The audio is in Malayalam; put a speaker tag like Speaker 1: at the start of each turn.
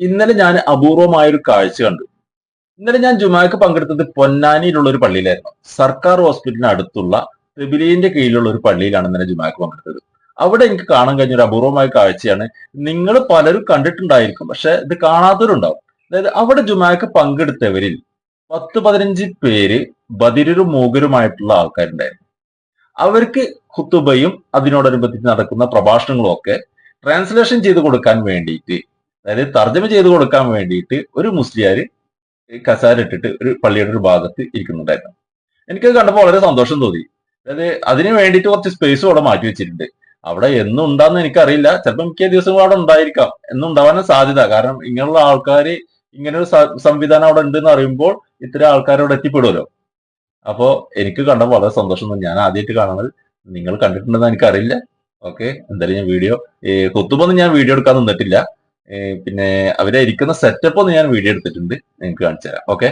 Speaker 1: ഇന്നലെ ഞാൻ അപൂർവമായ ഒരു കാഴ്ച കണ്ടു. ഇന്നലെ ഞാൻ ജുമാക്ക് പങ്കെടുത്തത് പൊന്നാനിയിലുള്ള ഒരു പള്ളിയിലായിരുന്നു. സർക്കാർ ഹോസ്പിറ്റലിന് അടുത്തുള്ള ട്രിബിലിന്റെ കീഴിലുള്ള ഒരു പള്ളിയിലാണ് ഇന്നലെ ജുമാക്ക് പങ്കെടുത്തത്. അവിടെ എനിക്ക് കാണാൻ കഴിഞ്ഞ ഒരു അപൂർവമായ കാഴ്ചയാണ്. നിങ്ങൾ പലരും കണ്ടിട്ടുണ്ടായിരിക്കും പക്ഷെ ഇത് കാണാത്തവരുണ്ടാവും. അതായത് അവിടെ ജുമാക്ക് പങ്കെടുത്തവരിൽ പത്ത് പതിനഞ്ച് പേര് ബദിരരും മൂകരുമായിട്ടുള്ള ആൾക്കാരുണ്ടായിരുന്നു. അവർക്ക് ഖുത്തുബയും അതിനോടനുബന്ധിച്ച് നടക്കുന്ന പ്രഭാഷണങ്ങളും ഒക്കെ ട്രാൻസ്ലേഷൻ ചെയ്ത് കൊടുക്കാൻ വേണ്ടിയിട്ട് അതായത് തർജമ ചെയ്ത് കൊടുക്കാൻ വേണ്ടിയിട്ട് ഒരു മുസ്ലിയാർ കസാര ഇട്ടിട്ട് ഒരു പള്ളിയുടെ ഒരു ഭാഗത്ത് ഇരിക്കുന്നുണ്ടായിരുന്നു. എനിക്കത് കണ്ടപ്പോൾ വളരെ സന്തോഷം തോന്നി. അതായത് അതിന് വേണ്ടിയിട്ട് കുറച്ച് സ്പേസ് അവിടെ മാറ്റി വെച്ചിട്ടുണ്ട്. അവിടെ എന്നും ഉണ്ടാന്ന് എനിക്കറിയില്ല. ചിലപ്പോൾ മിക്ക ദിവസങ്ങളും അവിടെ ഉണ്ടായിരിക്കാം. എന്നും ഉണ്ടാവാനും സാധ്യത. കാരണം ഇങ്ങനെയുള്ള ആൾക്കാർ ഇങ്ങനെ ഒരു സംവിധാനം അവിടെ ഉണ്ട് എന്ന് അറിയുമ്പോൾ ഇത്തരം ആൾക്കാർ അവിടെ എത്തിപ്പെടുമല്ലോ അപ്പോ എനിക്ക് കണ്ടപ്പോൾ വളരെ സന്തോഷം ഞാൻ ആദ്യമായിട്ട് കാണുന്നത് നിങ്ങൾ കണ്ടിട്ടുണ്ടെന്ന് എനിക്കറിയില്ല. ഓക്കെ എന്തായാലും ഞാൻ വീഡിയോ കുത്തുമൊന്നും ഞാൻ വീഡിയോ എടുക്കാൻ നിന്നിട്ടില്ല. പിന്നെ അവരെ ഇരിക്കുന്ന സെറ്റപ്പ് ഒന്ന് ഞാൻ വീഡിയോ എടുത്തിട്ടുണ്ട്. നിങ്ങൾക്ക് കാണിച്ചു തരാം ഓക്കെ